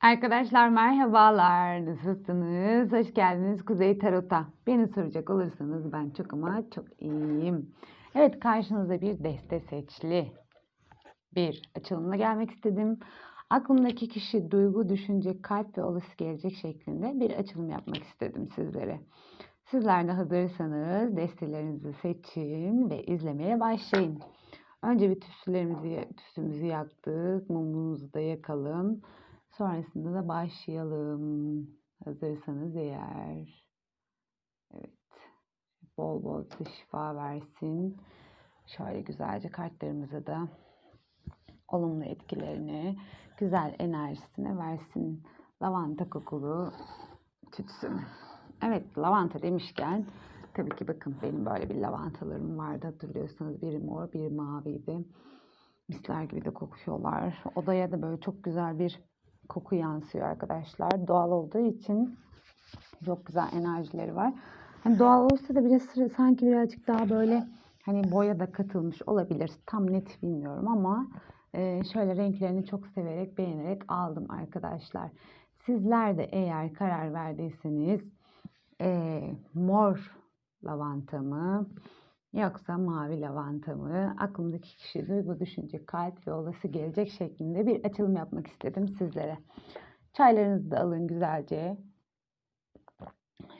Arkadaşlar merhabalar. Nasılsınız? Hoş geldiniz Kuzey Tarot'a. Beni soracak olursanız ben çok ama çok iyiyim. Evet karşınıza bir deste seçli bir açılımla gelmek istedim. Aklımdaki kişi duygu, düşünce, kalp ve olası gelecek şeklinde bir açılım yapmak istedim sizlere. Sizler de hazırsanız destelerinizi seçin ve izlemeye başlayın. Önce bir tütsülerimizi, tütsümüzü yaktık. Mumumuzu da yakalım. Sonrasında da başlayalım. Hazırsanız eğer. Evet. Bol bol şifa versin. Şöyle güzelce kartlarımıza da olumlu etkilerini, güzel enerjisini versin. Lavanta kokulu tütsüm. Evet lavanta demişken tabii ki bakın benim böyle bir lavantalarım vardı hatırlıyorsanız biri mor biri maviydi. Misler gibi de kokuyorlar. Odaya da böyle çok güzel bir koku yansıyor arkadaşlar. Doğal olduğu için çok güzel enerjileri var. Hani doğal olsa da biraz sanki birazcık daha böyle hani boya da katılmış olabilir. Tam net bilmiyorum ama e, şöyle renklerini çok severek beğenerek aldım arkadaşlar. Sizler de eğer karar verdiyseniz e, mor lavanta mı yoksa mavi lavanta mı aklımdaki kişi duygu, düşünce, kalp ve olası gelecek şeklinde bir açılım yapmak istedim sizlere. Çaylarınızı da alın güzelce.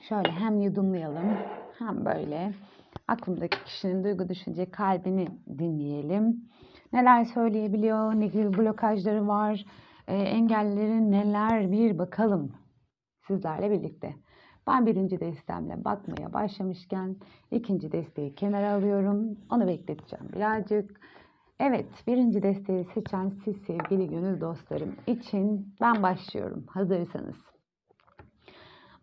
Şöyle hem yudumlayalım hem böyle aklımdaki kişinin duygu, düşünce, kalbini dinleyelim. Neler söyleyebiliyor, ne gibi blokajları var, e, engelleri neler bir bakalım sizlerle birlikte. Ben birinci destemle bakmaya başlamışken ikinci desteği kenara alıyorum. Onu bekleteceğim birazcık. Evet birinci desteği seçen siz sevgili gönül dostlarım için ben başlıyorum hazırsanız.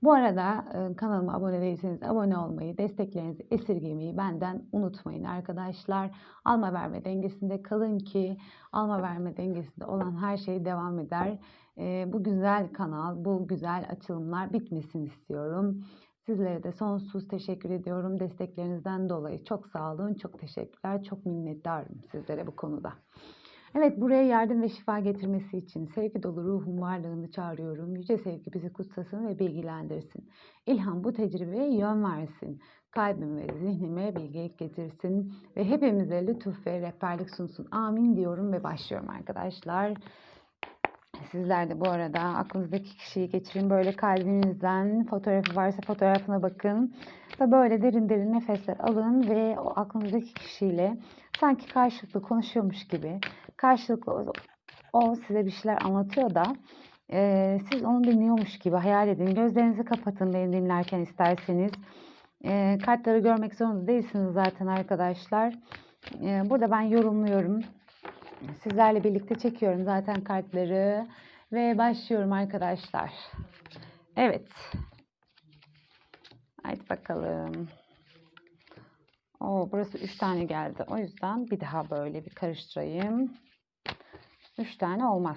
Bu arada e, kanalıma abone değilseniz abone olmayı, desteklerinizi esirgemeyi benden unutmayın arkadaşlar. Alma verme dengesinde kalın ki alma verme dengesinde olan her şey devam eder. E, bu güzel kanal, bu güzel açılımlar bitmesin istiyorum. Sizlere de sonsuz teşekkür ediyorum desteklerinizden dolayı. Çok sağ olun, çok teşekkürler, çok minnettarım sizlere bu konuda. Evet buraya yardım ve şifa getirmesi için sevgi dolu ruhun varlığını çağırıyorum. Yüce sevgi bizi kutsasın ve bilgilendirsin. İlham bu tecrübeye yön versin. Kalbim ve zihnime bilgelik getirsin ve hepimize lütuf ve rehberlik sunsun. Amin diyorum ve başlıyorum arkadaşlar. Sizler de bu arada aklınızdaki kişiyi geçirin. Böyle kalbinizden fotoğrafı varsa fotoğrafına bakın. Ve böyle derin derin nefesler alın ve o aklınızdaki kişiyle sanki karşılıklı konuşuyormuş gibi karşılıklı o size bir şeyler anlatıyor da e, siz onu dinliyormuş gibi hayal edin. Gözlerinizi kapatın beni dinlerken isterseniz. E, kartları görmek zorunda değilsiniz zaten arkadaşlar. E, burada ben yorumluyorum. Sizlerle birlikte çekiyorum zaten kartları. Ve başlıyorum arkadaşlar. Evet. Haydi bakalım. Oo, burası 3 tane geldi. O yüzden bir daha böyle bir karıştırayım. 3 tane olmaz.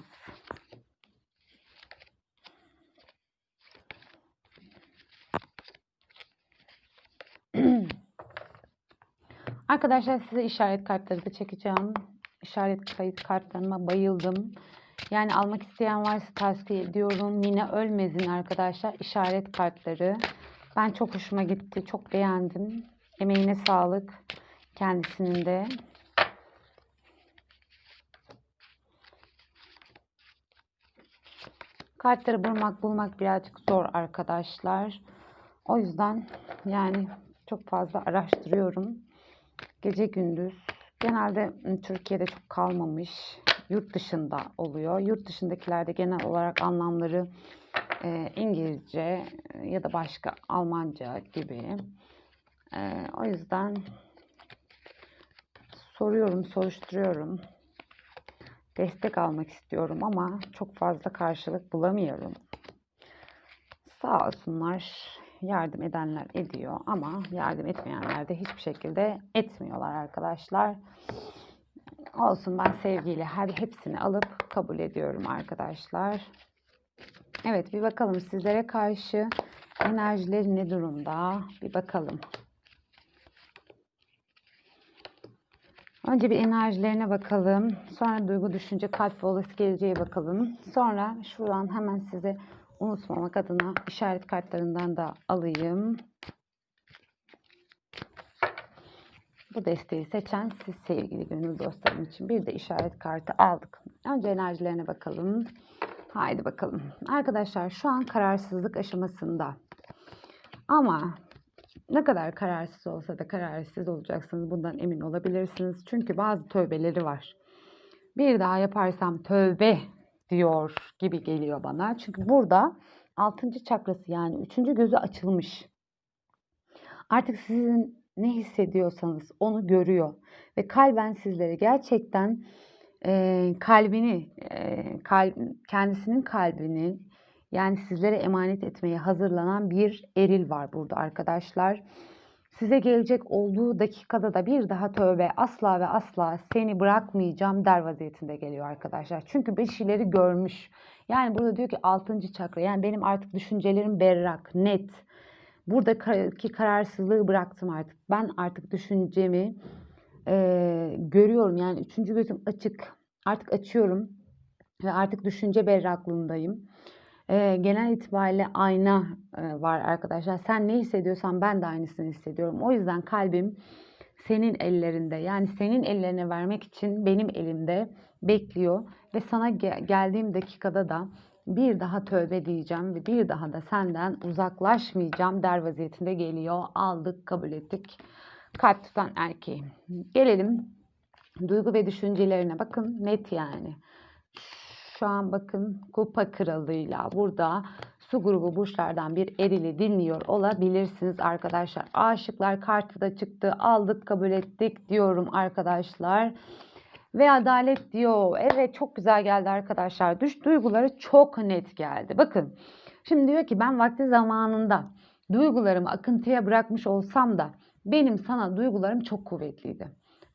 Arkadaşlar size işaret kartları da çekeceğim. İşaret kayıt kartlarıma bayıldım. Yani almak isteyen varsa tavsiye ediyorum. Yine ölmezin arkadaşlar işaret kartları. Ben çok hoşuma gitti. Çok beğendim. Emeğine sağlık kendisinin de. Kartları bulmak bulmak birazcık zor arkadaşlar. O yüzden yani çok fazla araştırıyorum. Gece gündüz. Genelde Türkiye'de çok kalmamış. Yurt dışında oluyor. Yurt dışındakilerde genel olarak anlamları e, İngilizce ya da başka Almanca gibi. E, o yüzden soruyorum, soruşturuyorum destek almak istiyorum ama çok fazla karşılık bulamıyorum. Sağ olsunlar yardım edenler ediyor ama yardım etmeyenler de hiçbir şekilde etmiyorlar arkadaşlar. Olsun ben sevgiyle her hepsini alıp kabul ediyorum arkadaşlar. Evet bir bakalım sizlere karşı enerjileri ne durumda bir bakalım. Önce bir enerjilerine bakalım. Sonra duygu, düşünce, kalp ve olası geleceğe bakalım. Sonra şuradan hemen size unutmamak adına işaret kartlarından da alayım. Bu desteği seçen siz sevgili gönül dostlarım için bir de işaret kartı aldık. Önce enerjilerine bakalım. Haydi bakalım. Arkadaşlar şu an kararsızlık aşamasında. Ama ne kadar kararsız olsa da kararsız olacaksınız. Bundan emin olabilirsiniz. Çünkü bazı tövbeleri var. Bir daha yaparsam tövbe diyor gibi geliyor bana. Çünkü burada 6. çakrası yani 3. gözü açılmış. Artık sizin ne hissediyorsanız onu görüyor ve kalben sizlere gerçekten e, kalbini, e, kalb, kendisinin kalbini yani sizlere emanet etmeye hazırlanan bir eril var burada arkadaşlar. Size gelecek olduğu dakikada da bir daha tövbe asla ve asla seni bırakmayacağım der vaziyetinde geliyor arkadaşlar. Çünkü bir şeyleri görmüş. Yani burada diyor ki 6. çakra yani benim artık düşüncelerim berrak, net. Buradaki kararsızlığı bıraktım artık. Ben artık düşüncemi e, görüyorum. Yani üçüncü gözüm açık. Artık açıyorum. Ve artık düşünce berraklığındayım. E, genel itibariyle ayna e, var arkadaşlar. Sen ne hissediyorsan ben de aynısını hissediyorum. O yüzden kalbim senin ellerinde. Yani senin ellerine vermek için benim elimde bekliyor. Ve sana ge- geldiğim dakikada da bir daha tövbe diyeceğim ve bir daha da senden uzaklaşmayacağım der vaziyetinde geliyor. Aldık, kabul ettik. Kalp tutan erkeği. Gelelim duygu ve düşüncelerine. Bakın net yani. Şu an bakın kupa kralıyla burada su grubu burçlardan bir erili dinliyor olabilirsiniz arkadaşlar. Aşıklar kartı da çıktı. Aldık kabul ettik diyorum arkadaşlar. Ve adalet diyor. Evet çok güzel geldi arkadaşlar. Düş duyguları çok net geldi. Bakın şimdi diyor ki ben vakti zamanında duygularımı akıntıya bırakmış olsam da benim sana duygularım çok kuvvetliydi.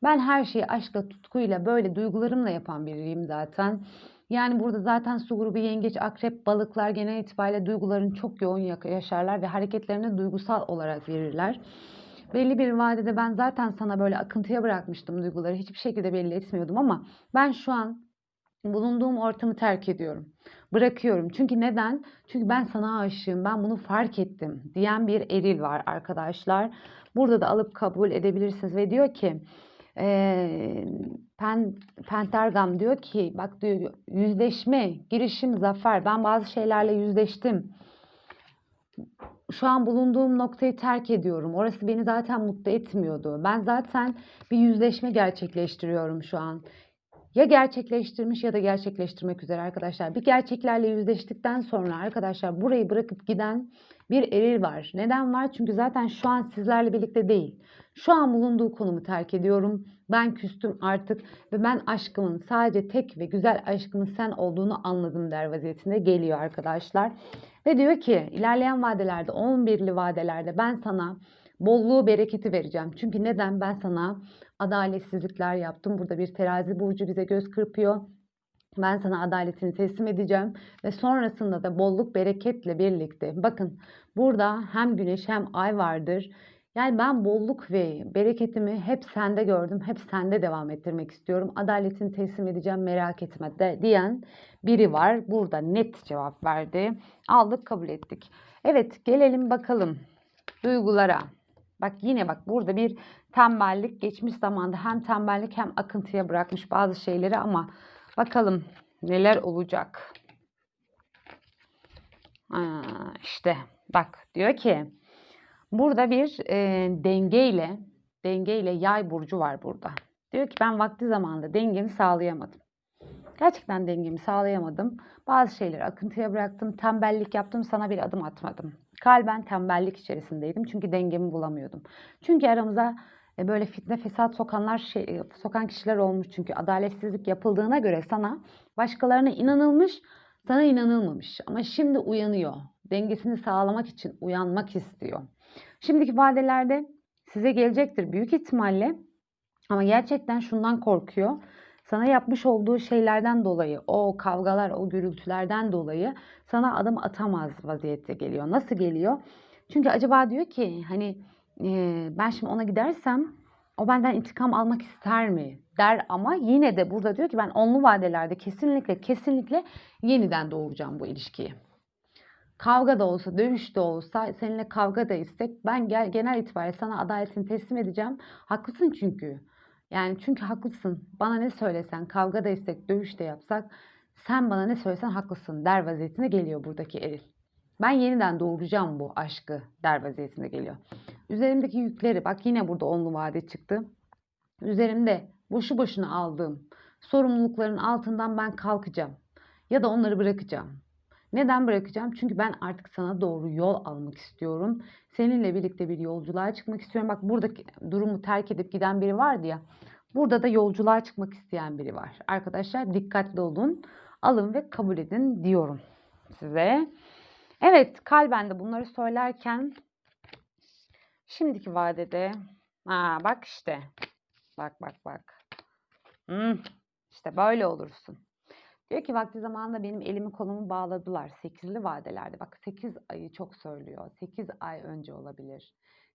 Ben her şeyi aşkla, tutkuyla, böyle duygularımla yapan biriyim zaten. Yani burada zaten su grubu yengeç, akrep, balıklar genel itibariyle duygularını çok yoğun yaşarlar ve hareketlerini duygusal olarak verirler. Belli bir vadede ben zaten sana böyle akıntıya bırakmıştım duyguları. Hiçbir şekilde belli etmiyordum ama ben şu an bulunduğum ortamı terk ediyorum. Bırakıyorum. Çünkü neden? Çünkü ben sana aşığım. Ben bunu fark ettim diyen bir eril var arkadaşlar. Burada da alıp kabul edebilirsiniz ve diyor ki e, Pen, Pentargam diyor ki bak diyor yüzleşme, girişim, zafer. Ben bazı şeylerle yüzleştim. Şu an bulunduğum noktayı terk ediyorum. Orası beni zaten mutlu etmiyordu. Ben zaten bir yüzleşme gerçekleştiriyorum şu an. Ya gerçekleştirmiş ya da gerçekleştirmek üzere arkadaşlar. Bir gerçeklerle yüzleştikten sonra arkadaşlar burayı bırakıp giden bir eril var. Neden var? Çünkü zaten şu an sizlerle birlikte değil. Şu an bulunduğu konumu terk ediyorum. Ben küstüm artık ve ben aşkımın sadece tek ve güzel aşkımın sen olduğunu anladım der vaziyetinde geliyor arkadaşlar. Ve diyor ki ilerleyen vadelerde 11'li vadelerde ben sana bolluğu bereketi vereceğim. Çünkü neden ben sana adaletsizlikler yaptım. Burada bir terazi burcu bize göz kırpıyor. Ben sana adaletini teslim edeceğim ve sonrasında da bolluk bereketle birlikte. Bakın burada hem güneş hem ay vardır. Yani ben bolluk ve bereketimi hep sende gördüm, hep sende devam ettirmek istiyorum. Adaletini teslim edeceğim merak etme de diyen biri var. Burada net cevap verdi. Aldık kabul ettik. Evet gelelim bakalım duygulara. Bak yine bak burada bir tembellik geçmiş zamanda hem tembellik hem akıntıya bırakmış bazı şeyleri ama bakalım neler olacak. Aa, işte bak diyor ki burada bir e, dengeyle dengeyle yay burcu var burada. Diyor ki ben vakti zamanında dengemi sağlayamadım. Gerçekten dengemi sağlayamadım. Bazı şeyleri akıntıya bıraktım. Tembellik yaptım. Sana bir adım atmadım. Kalben tembellik içerisindeydim. Çünkü dengemi bulamıyordum. Çünkü aramıza böyle fitne fesat sokanlar şey, e, sokan kişiler olmuş. Çünkü adaletsizlik yapıldığına göre sana başkalarına inanılmış, sana inanılmamış. Ama şimdi uyanıyor. Dengesini sağlamak için uyanmak istiyor. Şimdiki vadelerde size gelecektir büyük ihtimalle. Ama gerçekten şundan korkuyor sana yapmış olduğu şeylerden dolayı, o kavgalar, o gürültülerden dolayı sana adım atamaz vaziyette geliyor. Nasıl geliyor? Çünkü acaba diyor ki hani e, ben şimdi ona gidersem o benden intikam almak ister mi der ama yine de burada diyor ki ben onlu vadelerde kesinlikle kesinlikle yeniden doğuracağım bu ilişkiyi. Kavga da olsa, dövüş de olsa, seninle kavga da istek ben gel, genel itibariyle sana adaletini teslim edeceğim. Haklısın çünkü. Yani çünkü haklısın. Bana ne söylesen, kavga da istek, dövüş de yapsak sen bana ne söylesen haklısın der vaziyetine geliyor buradaki eril. Ben yeniden doğuracağım bu aşkı der vaziyetine geliyor. Üzerimdeki yükleri bak yine burada onlu vade çıktı. Üzerimde boşu boşuna aldığım sorumlulukların altından ben kalkacağım. Ya da onları bırakacağım. Neden bırakacağım? Çünkü ben artık sana doğru yol almak istiyorum. Seninle birlikte bir yolculuğa çıkmak istiyorum. Bak buradaki durumu terk edip giden biri vardı ya. Burada da yolculuğa çıkmak isteyen biri var. Arkadaşlar dikkatli olun. Alın ve kabul edin diyorum size. Evet kalben de bunları söylerken şimdiki vadede ha, bak işte bak bak bak hmm, işte böyle olursun. Diyor ki vakti zamanında benim elimi kolumu bağladılar. Sekizli vadelerde. Bak 8 ayı çok söylüyor. 8 ay önce olabilir.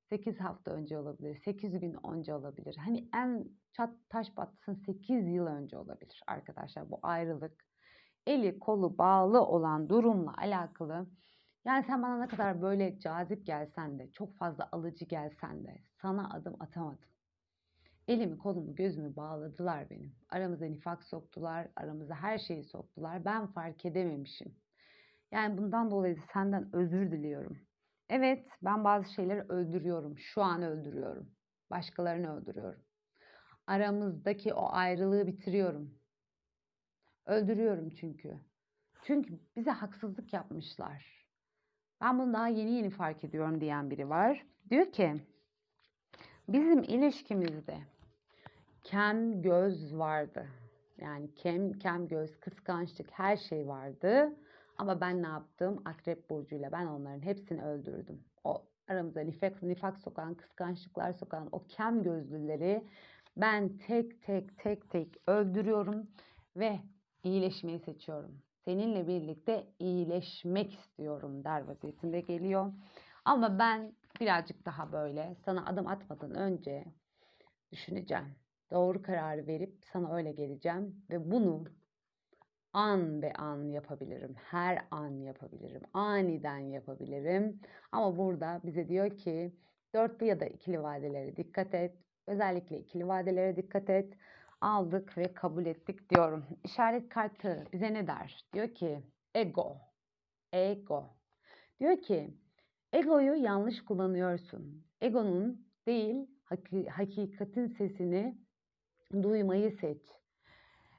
8 hafta önce olabilir. 8 gün önce olabilir. Hani en çat taş batsın 8 yıl önce olabilir arkadaşlar bu ayrılık. Eli kolu bağlı olan durumla alakalı. Yani sen bana ne kadar böyle cazip gelsen de, çok fazla alıcı gelsen de sana adım atamadım. Elimi kolumu gözümü bağladılar benim. Aramıza nifak soktular, aramıza her şeyi soktular. Ben fark edememişim. Yani bundan dolayı senden özür diliyorum. Evet, ben bazı şeyleri öldürüyorum. Şu an öldürüyorum. Başkalarını öldürüyorum. Aramızdaki o ayrılığı bitiriyorum. Öldürüyorum çünkü. Çünkü bize haksızlık yapmışlar. Ben bunu daha yeni yeni fark ediyorum diyen biri var. Diyor ki bizim ilişkimizde kem göz vardı. Yani kem kem göz, kıskançlık her şey vardı. Ama ben ne yaptım? Akrep burcuyla ben onların hepsini öldürdüm. O aramıza nifak, nifak sokan, kıskançlıklar sokan o kem gözlüleri ben tek tek tek tek öldürüyorum ve iyileşmeyi seçiyorum. Seninle birlikte iyileşmek istiyorum der vaziyetinde geliyor. Ama ben birazcık daha böyle sana adım atmadan önce düşüneceğim. Doğru kararı verip sana öyle geleceğim ve bunu an be an yapabilirim. Her an yapabilirim. Aniden yapabilirim. Ama burada bize diyor ki dörtlü ya da ikili vadelere dikkat et. Özellikle ikili vadelere dikkat et. Aldık ve kabul ettik diyorum. İşaret kartı bize ne der? Diyor ki ego. Ego. Diyor ki egoyu yanlış kullanıyorsun. Egonun değil hakikatin sesini duymayı seç.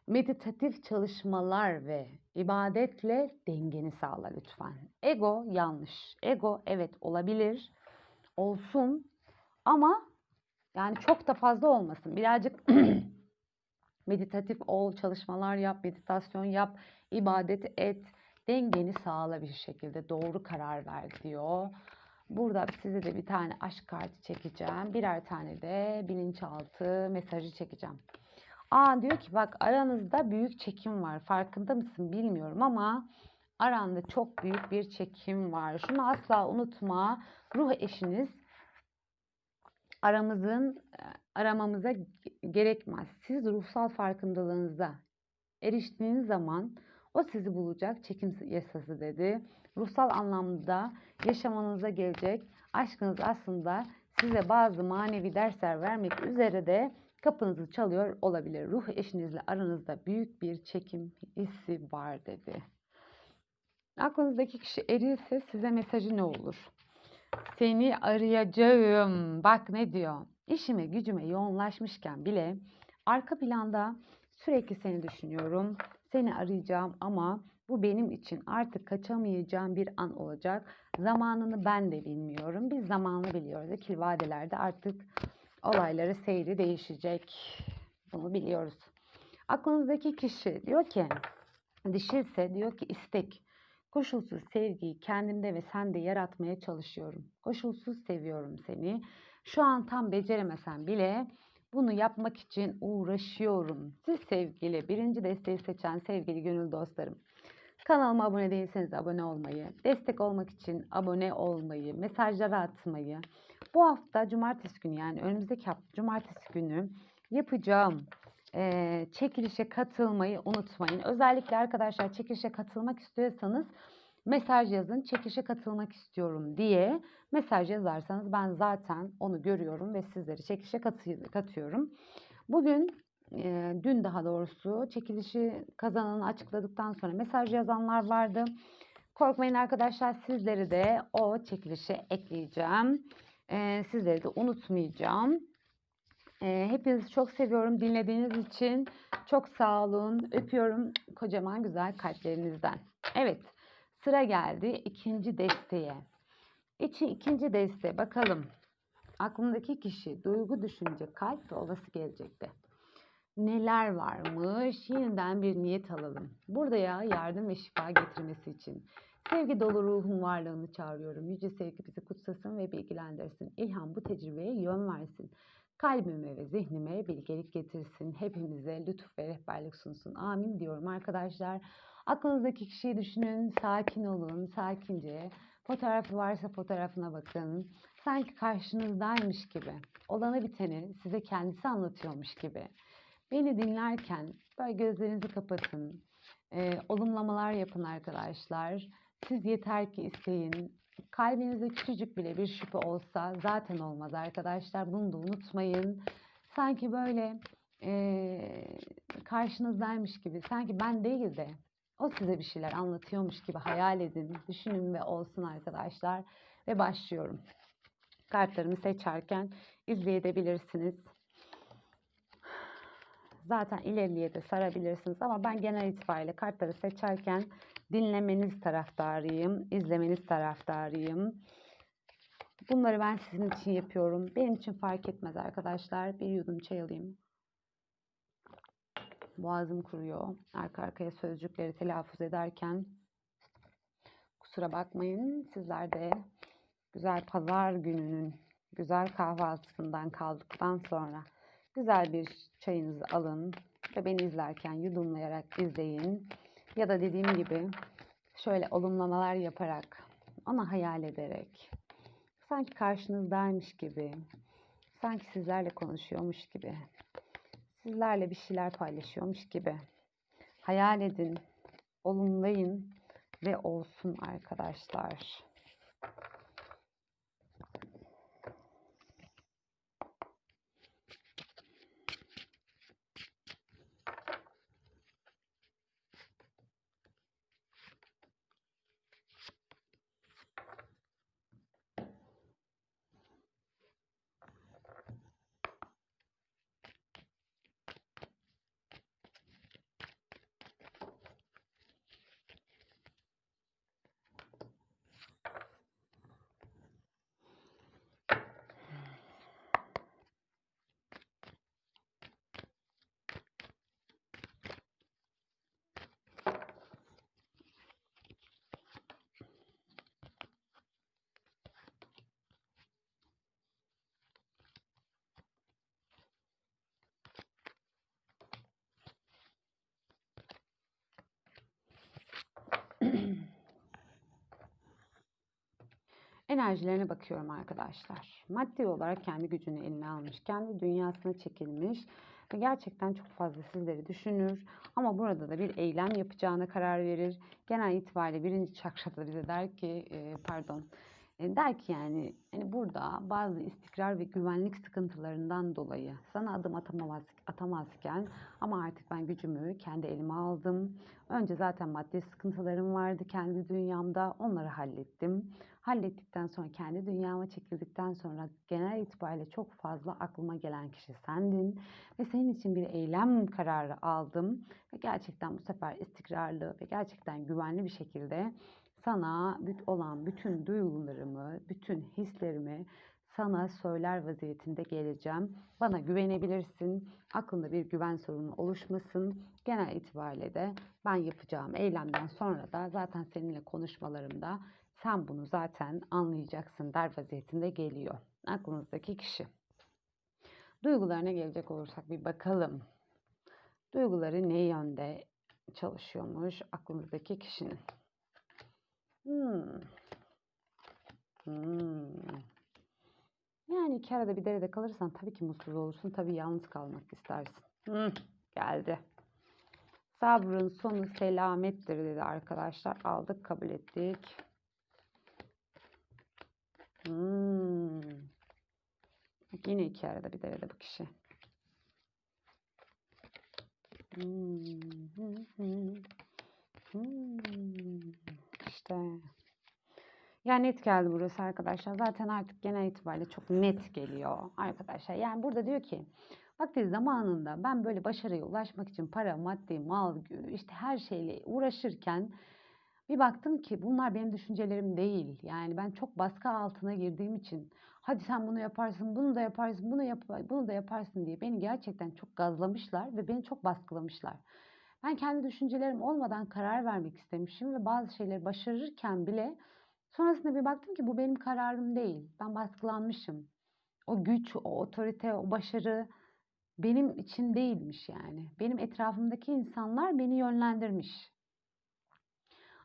Meditatif çalışmalar ve ibadetle dengeni sağla lütfen. Ego yanlış. Ego evet olabilir. Olsun ama yani çok da fazla olmasın. Birazcık meditatif ol, çalışmalar yap, meditasyon yap, ibadet et, dengeni sağla bir şekilde doğru karar ver diyor. Burada size de bir tane aşk kartı çekeceğim. Birer tane de bilinçaltı mesajı çekeceğim. Aa diyor ki bak aranızda büyük çekim var. Farkında mısın bilmiyorum ama aranda çok büyük bir çekim var. Şunu asla unutma. Ruh eşiniz aramızın aramamıza gerekmez. Siz ruhsal farkındalığınıza eriştiğiniz zaman o sizi bulacak çekim yasası dedi. Ruhsal anlamda yaşamanıza gelecek aşkınız aslında size bazı manevi dersler vermek üzere de kapınızı çalıyor olabilir. Ruh eşinizle aranızda büyük bir çekim hissi var dedi. Aklınızdaki kişi erilse size mesajı ne olur? Seni arayacağım. Bak ne diyor. İşime gücüme yoğunlaşmışken bile arka planda sürekli seni düşünüyorum. Seni arayacağım ama bu benim için artık kaçamayacağım bir an olacak. Zamanını ben de bilmiyorum. Biz zamanını biliyoruz. İkili vadelerde artık olayları seyri değişecek. Bunu biliyoruz. Aklınızdaki kişi diyor ki dişilse diyor ki istek. Koşulsuz sevgiyi kendimde ve sende yaratmaya çalışıyorum. Koşulsuz seviyorum seni. Şu an tam beceremesem bile bunu yapmak için uğraşıyorum. Siz sevgili birinci desteği seçen sevgili gönül dostlarım. Kanalıma abone değilseniz abone olmayı, destek olmak için abone olmayı, mesajları atmayı. Bu hafta cumartesi günü yani önümüzdeki hafta cumartesi günü yapacağım Eee, çekilişe katılmayı unutmayın. Özellikle arkadaşlar çekilişe katılmak istiyorsanız mesaj yazın. Çekilişe katılmak istiyorum diye mesaj yazarsanız ben zaten onu görüyorum ve sizleri çekilişe katı- katıyorum. Bugün eee, dün daha doğrusu çekilişi kazananı açıkladıktan sonra mesaj yazanlar vardı. Korkmayın arkadaşlar sizleri de o çekilişe ekleyeceğim. Eee, sizleri de unutmayacağım. Eee, hepinizi çok seviyorum dinlediğiniz için. Çok sağ olun. Öpüyorum kocaman güzel kalplerinizden. Evet, sıra geldi ikinci desteğe. İçi ikinci deste bakalım. Aklındaki kişi duygu, düşünce, kalp ve olası gelecekte. Neler varmış? Yeniden bir niyet alalım. Burada ya yardım ve şifa getirmesi için. Sevgi dolu ruhun varlığını çağırıyorum. Yüce sevgi bizi kutsasın ve bilgilendirsin. İlham bu tecrübeye yön versin. Kalbime ve zihnime bilgelik getirsin. Hepimize lütuf ve rehberlik sunsun. Amin diyorum arkadaşlar. Aklınızdaki kişiyi düşünün. Sakin olun. Sakince. Fotoğrafı varsa fotoğrafına bakın. Sanki karşınızdaymış gibi. Olanı biteni size kendisi anlatıyormuş gibi. Beni dinlerken böyle gözlerinizi kapatın. Ee, olumlamalar yapın arkadaşlar. Siz yeter ki isteyin. Kalbinizde küçücük bile bir şüphe olsa zaten olmaz arkadaşlar. Bunu da unutmayın. Sanki böyle eee, karşınızdaymış gibi, sanki ben değil de o size bir şeyler anlatıyormuş gibi hayal edin, düşünün ve olsun arkadaşlar. Ve başlıyorum. Kartlarımı seçerken izleyebilirsiniz. Zaten ileriye de sarabilirsiniz ama ben genel itibariyle kartları seçerken dinlemeniz taraftarıyım, izlemeniz taraftarıyım. Bunları ben sizin için yapıyorum. Benim için fark etmez arkadaşlar. Bir yudum çay alayım. Boğazım kuruyor. Arka arkaya sözcükleri telaffuz ederken. Kusura bakmayın. Sizler de güzel pazar gününün güzel kahvaltısından kaldıktan sonra güzel bir çayınızı alın ve beni izlerken yudumlayarak izleyin. Ya da dediğim gibi şöyle olumlamalar yaparak, onu hayal ederek, sanki karşınızdaymış gibi, sanki sizlerle konuşuyormuş gibi, sizlerle bir şeyler paylaşıyormuş gibi hayal edin, olumlayın ve olsun arkadaşlar. Enerjilerine bakıyorum arkadaşlar. Maddi olarak kendi gücünü eline almış, kendi dünyasına çekilmiş ve gerçekten çok fazla sizleri düşünür. Ama burada da bir eylem yapacağına karar verir. Genel itibariyle birinci çakrada bize der ki, pardon, der ki yani hani burada bazı istikrar ve güvenlik sıkıntılarından dolayı sana adım atamamaz, atamazken ama artık ben gücümü kendi elime aldım. Önce zaten maddi sıkıntılarım vardı kendi dünyamda onları hallettim. Hallettikten sonra kendi dünyama çekildikten sonra genel itibariyle çok fazla aklıma gelen kişi sendin ve senin için bir eylem kararı aldım ve gerçekten bu sefer istikrarlı ve gerçekten güvenli bir şekilde sana büt- olan bütün duygularımı, bütün hislerimi sana söyler vaziyetinde geleceğim. Bana güvenebilirsin. Aklında bir güven sorunu oluşmasın. Genel itibariyle de ben yapacağım eylemden sonra da zaten seninle konuşmalarımda sen bunu zaten anlayacaksın der vaziyetinde geliyor. Aklınızdaki kişi. Duygularına gelecek olursak bir bakalım. Duyguları ne yönde çalışıyormuş aklınızdaki kişinin? Hmm. Hmm. Yani iki arada bir derede kalırsan tabii ki mutsuz olursun. Tabii yalnız kalmak istersin. Hmm. geldi. Sabrın sonu selamettir dedi arkadaşlar. Aldık kabul ettik. Hmm. Bak Yine iki arada bir derede bu kişi. Hmm. hı, hı. Hmm. İşte. Yani net geldi burası arkadaşlar. Zaten artık genel itibariyle çok net geliyor arkadaşlar. Yani burada diyor ki vakti zamanında ben böyle başarıya ulaşmak için para, maddi, mal, işte her şeyle uğraşırken bir baktım ki bunlar benim düşüncelerim değil. Yani ben çok baskı altına girdiğim için hadi sen bunu yaparsın, bunu da yaparsın, bunu yap bunu da yaparsın diye beni gerçekten çok gazlamışlar ve beni çok baskılamışlar. Ben kendi düşüncelerim olmadan karar vermek istemişim ve bazı şeyleri başarırken bile sonrasında bir baktım ki bu benim kararım değil. Ben baskılanmışım. O güç, o otorite, o başarı benim için değilmiş yani. Benim etrafımdaki insanlar beni yönlendirmiş.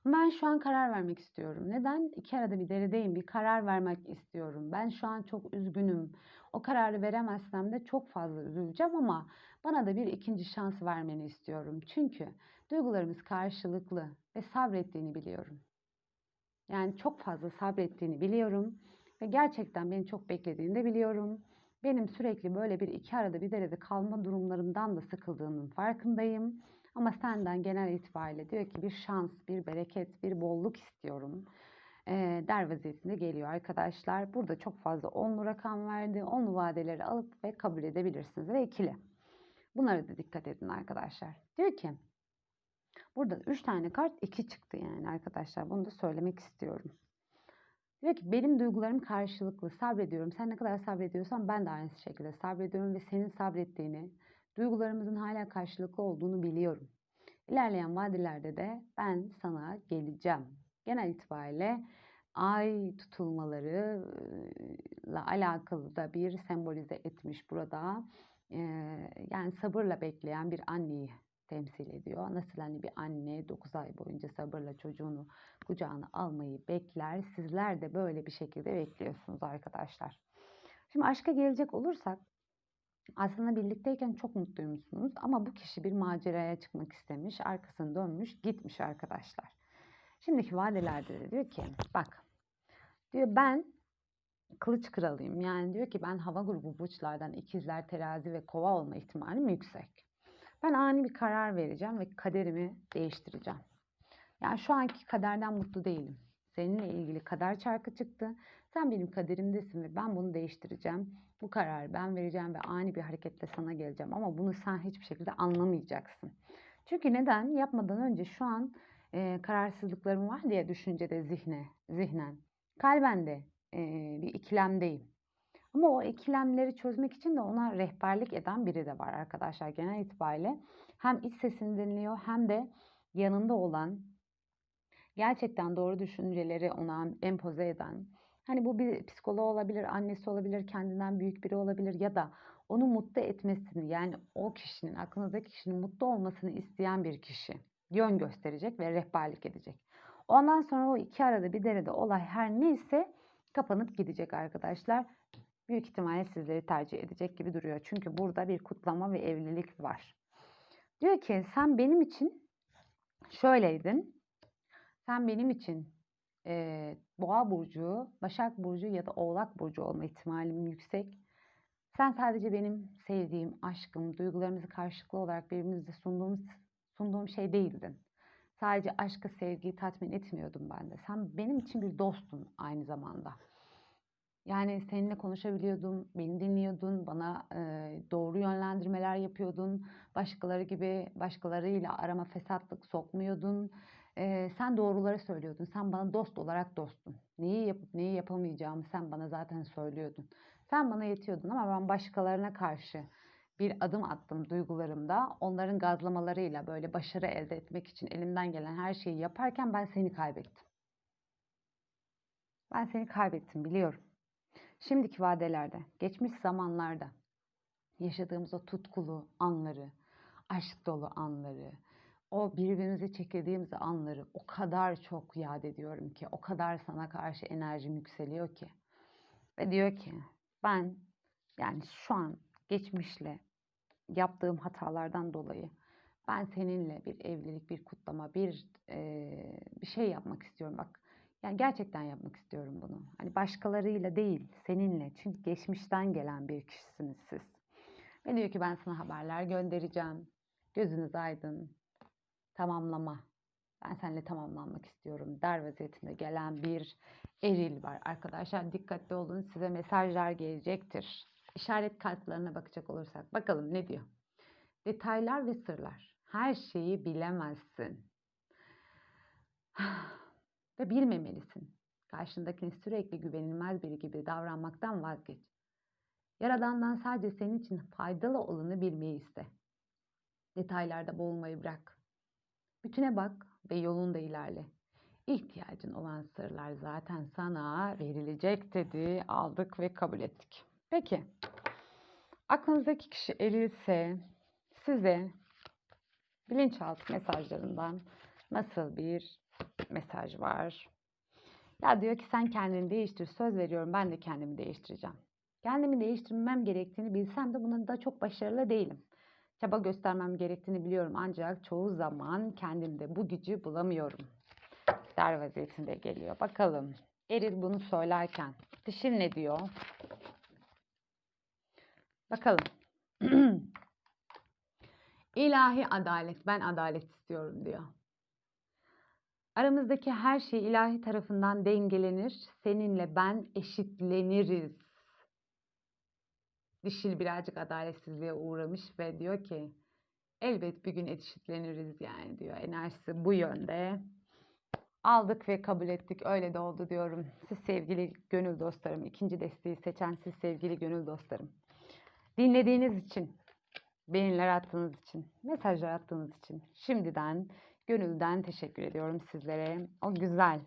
Ben şu an karar vermek istiyorum. Neden? İki arada bir deredeyim. Bir karar vermek istiyorum. Ben şu an çok üzgünüm. O kararı veremezsem de çok fazla üzüleceğim ama bana da bir ikinci şans vermeni istiyorum. Çünkü duygularımız karşılıklı ve sabrettiğini biliyorum. Yani çok fazla sabrettiğini biliyorum ve gerçekten beni çok beklediğini de biliyorum. Benim sürekli böyle bir iki arada bir derede kalma durumlarımdan da sıkıldığının farkındayım. Ama senden genel itibariyle diyor ki bir şans, bir bereket, bir bolluk istiyorum. Der vaziyetinde geliyor arkadaşlar. Burada çok fazla onlu rakam verdi. Onlu vadeleri alıp ve kabul edebilirsiniz. Ve ikili. Bunlara da dikkat edin arkadaşlar. Diyor ki burada 3 tane kart 2 çıktı yani arkadaşlar. Bunu da söylemek istiyorum. Diyor ki benim duygularım karşılıklı sabrediyorum. Sen ne kadar sabrediyorsan ben de aynı şekilde sabrediyorum ve senin sabrettiğini, duygularımızın hala karşılıklı olduğunu biliyorum. İlerleyen vadelerde de ben sana geleceğim. Genel itibariyle ay tutulmalarıyla alakalı da bir sembolize etmiş burada. Yani sabırla bekleyen bir anneyi temsil ediyor. Nasıl hani bir anne 9 ay boyunca sabırla çocuğunu kucağına almayı bekler. Sizler de böyle bir şekilde bekliyorsunuz arkadaşlar. Şimdi aşka gelecek olursak aslında birlikteyken çok mutluymuşsunuz ama bu kişi bir maceraya çıkmak istemiş, arkasını dönmüş, gitmiş arkadaşlar. Şimdiki vadelerde de diyor ki bak diyor ben kılıç kralıyım. Yani diyor ki ben hava grubu burçlardan ikizler, terazi ve kova olma ihtimalim yüksek. Ben ani bir karar vereceğim ve kaderimi değiştireceğim. Yani şu anki kaderden mutlu değilim. Seninle ilgili kader çarkı çıktı. Sen benim kaderimdesin ve ben bunu değiştireceğim. Bu kararı ben vereceğim ve ani bir hareketle sana geleceğim. Ama bunu sen hiçbir şekilde anlamayacaksın. Çünkü neden? Yapmadan önce şu an e, kararsızlıklarım var diye düşüncede zihne, zihnen. Kalben de e, bir ikilemdeyim. Ama o ikilemleri çözmek için de ona rehberlik eden biri de var arkadaşlar genel itibariyle. Hem iç sesini dinliyor hem de yanında olan gerçekten doğru düşünceleri ona empoze eden hani bu bir psikoloğu olabilir, annesi olabilir, kendinden büyük biri olabilir ya da onu mutlu etmesini yani o kişinin aklınızdaki kişinin mutlu olmasını isteyen bir kişi yön gösterecek ve rehberlik edecek. Ondan sonra o iki arada bir derede olay her neyse kapanıp gidecek arkadaşlar. Büyük ihtimalle sizleri tercih edecek gibi duruyor. Çünkü burada bir kutlama ve evlilik var. Diyor ki sen benim için şöyleydin. Sen benim için e, Boğa burcu, Başak burcu ya da Oğlak burcu olma ihtimalim yüksek. Sen sadece benim sevdiğim, aşkım, duygularımızı karşılıklı olarak birbirimize sunduğumuz sunduğum şey değildin. Sadece aşkı, sevgiyi tatmin etmiyordum ben de. Sen benim için bir dostun aynı zamanda. Yani seninle konuşabiliyordum, beni dinliyordun, bana e, doğru yönlendirmeler yapıyordun. Başkaları gibi başkalarıyla arama fesatlık sokmuyordun. E, sen doğruları söylüyordun. Sen bana dost olarak dostun. Neyi yapıp neyi yapamayacağımı sen bana zaten söylüyordun. Sen bana yetiyordun ama ben başkalarına karşı bir adım attım duygularımda. Onların gazlamalarıyla böyle başarı elde etmek için elimden gelen her şeyi yaparken ben seni kaybettim. Ben seni kaybettim biliyorum. Şimdiki vadelerde, geçmiş zamanlarda yaşadığımız o tutkulu anları, aşk dolu anları, o birbirimizi çekildiğimiz anları o kadar çok yad ediyorum ki, o kadar sana karşı enerjim yükseliyor ki. Ve diyor ki ben yani şu an geçmişle yaptığım hatalardan dolayı ben seninle bir evlilik, bir kutlama, bir eee, bir şey yapmak istiyorum. Bak, yani gerçekten yapmak istiyorum bunu. Hani başkalarıyla değil, seninle. Çünkü geçmişten gelen bir kişisiniz siz. Ve diyor ki ben sana haberler göndereceğim. Gözünüz aydın. Tamamlama. Ben seninle tamamlanmak istiyorum. Der vaziyetinde gelen bir eril var. Arkadaşlar dikkatli olun. Size mesajlar gelecektir. İşaret kartlarına bakacak olursak. Bakalım ne diyor? Detaylar ve sırlar. Her şeyi bilemezsin. Ve bilmemelisin. Karşındakine sürekli güvenilmez biri gibi davranmaktan vazgeç. Yaradandan sadece senin için faydalı olanı bilmeyi iste. Detaylarda boğulmayı bırak. Bütüne bak ve yolunda ilerle. İhtiyacın olan sırlar zaten sana verilecek dedi. Aldık ve kabul ettik. Peki. Aklınızdaki kişi erilse size bilinçaltı mesajlarından nasıl bir mesaj var? Ya diyor ki sen kendini değiştir. Söz veriyorum ben de kendimi değiştireceğim. Kendimi değiştirmem gerektiğini bilsem de bunun da çok başarılı değilim. Çaba göstermem gerektiğini biliyorum ancak çoğu zaman kendimde bu gücü bulamıyorum. Der vaziyetinde geliyor. Bakalım Eril bunu söylerken dişil ne diyor? Bakalım. İlahi adalet. Ben adalet istiyorum diyor. Aramızdaki her şey ilahi tarafından dengelenir. Seninle ben eşitleniriz. Dişil birazcık adaletsizliğe uğramış ve diyor ki elbet bir gün eşitleniriz yani diyor. Enerjisi bu yönde. Aldık ve kabul ettik. Öyle de oldu diyorum. Siz sevgili gönül dostlarım. ikinci desteği seçen siz sevgili gönül dostlarım. Dinlediğiniz için, beğeniler attığınız için, mesajlar attığınız için şimdiden gönülden teşekkür ediyorum sizlere. O güzel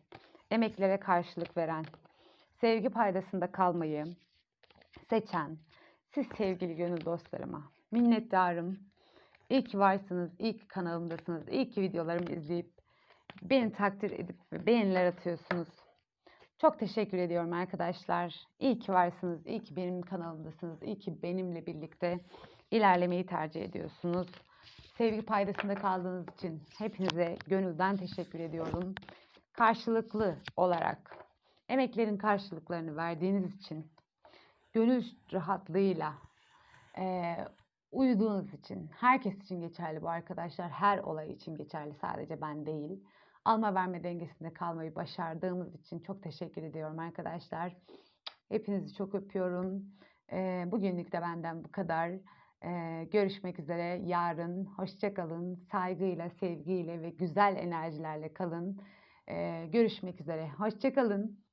emeklere karşılık veren, sevgi paydasında kalmayı seçen siz sevgili gönül dostlarıma minnettarım. İyi ki varsınız, iyi ki kanalımdasınız, iyi ki videolarımı izleyip beni takdir edip beğeniler atıyorsunuz. Çok teşekkür ediyorum arkadaşlar. İyi ki varsınız, iyi ki benim kanalımdasınız, iyi ki benimle birlikte ilerlemeyi tercih ediyorsunuz. Sevgi paydasında kaldığınız için hepinize gönülden teşekkür ediyorum. Karşılıklı olarak emeklerin karşılıklarını verdiğiniz için gönül rahatlığıyla e, uyuduğunuz için herkes için geçerli bu arkadaşlar. Her olay için geçerli sadece ben değil. Alma verme dengesinde kalmayı başardığımız için çok teşekkür ediyorum arkadaşlar. Hepinizi çok öpüyorum. E, bugünlük de benden bu kadar. Ee, görüşmek üzere yarın. Hoşçakalın. Saygıyla, sevgiyle ve güzel enerjilerle kalın. Ee, görüşmek üzere. Hoşçakalın.